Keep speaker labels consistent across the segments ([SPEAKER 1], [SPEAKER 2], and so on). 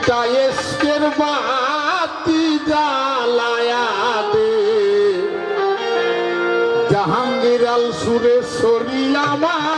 [SPEAKER 1] একটা এসকের বাতি জ্বালায়া দে। জাহাঙ্গীর আল সুরে সরিয়া অন্ত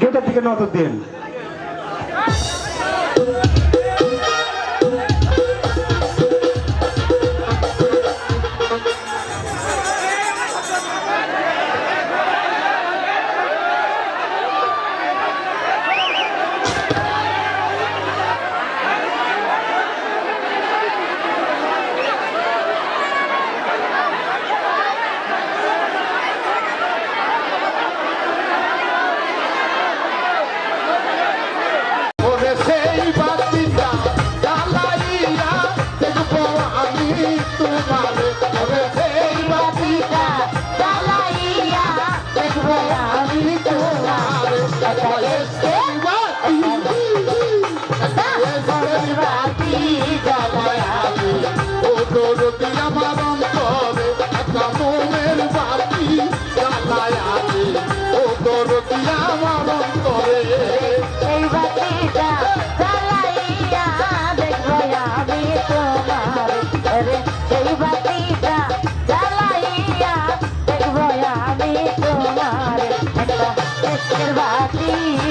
[SPEAKER 2] গেটের দিকে নজর দিন।
[SPEAKER 3] 好
[SPEAKER 1] 意思。বাতি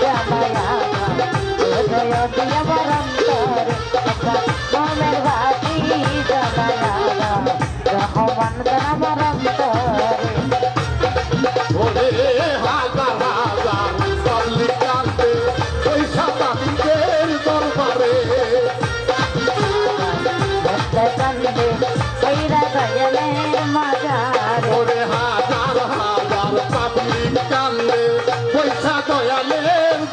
[SPEAKER 3] জ্বালাইয়া হৃদয় দিয়া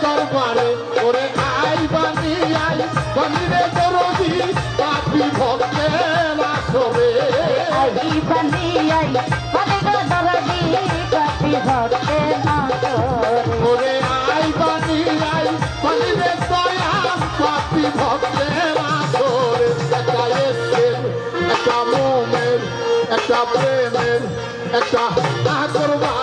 [SPEAKER 3] দরবারে
[SPEAKER 1] ওরে আই বানি আই বানি রে দরদি পাপি ভক্তে না সবে আই বানি আই বানি রে দরদি পাপি ভক্তে না সবে ওরে আই বানি আই বানি রে দয়া পাপি ভক্তে না সবে একটা এসের একটা মোমের একটা প্রেমের একটা না করবা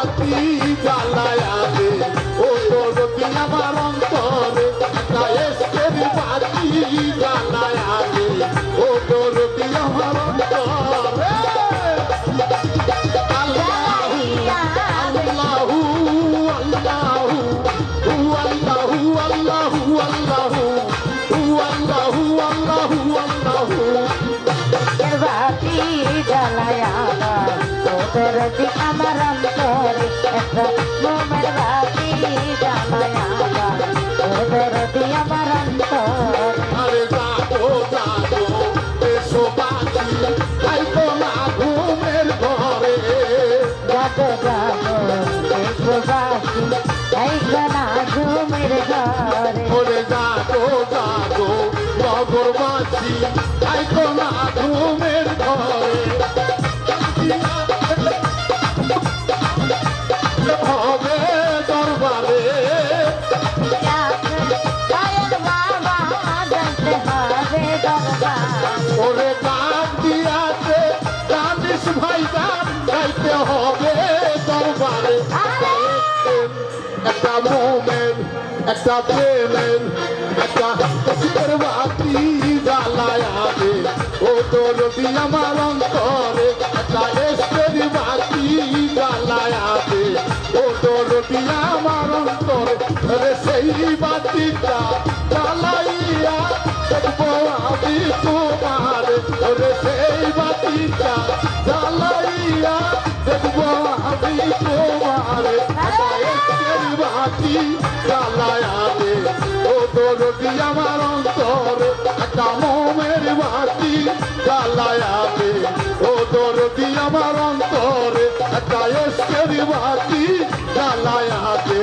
[SPEAKER 1] আমার অন্তরে একটা
[SPEAKER 3] মোমের বাতি জ্বালায়া তোদের দি আমার অন্তরে।
[SPEAKER 1] আরে যাব যাব এসো বাঁচি তাই তো না ঘুমের ঘরে।
[SPEAKER 3] যাব যাব দেখব বাসি এই গানা ঘুমের ঘরে।
[SPEAKER 1] ওরে যাব যাব নগর একটা প্রেমের, একটা সুখের বাতি জ্বালায়া দে ও তোর দি আমার অন্তরে একটা এসের বাতি জ্বালায়া দে ও তোর দি আমার অন্তরে সেই বাতিটা জ্বালায়া ও তোর দি আমার অন্তরে? একটা মোমের বাতি জ্বালায়া দে ও তোর দি আমার অন্তরে? একটা এসের বাতি জ্বালায়া দে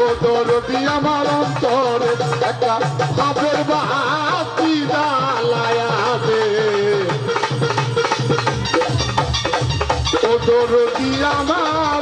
[SPEAKER 1] ও তোর দি আমার অন্তরে? একটা ভাবের বাতি জ্বালায়া দে ও তোর দি আমার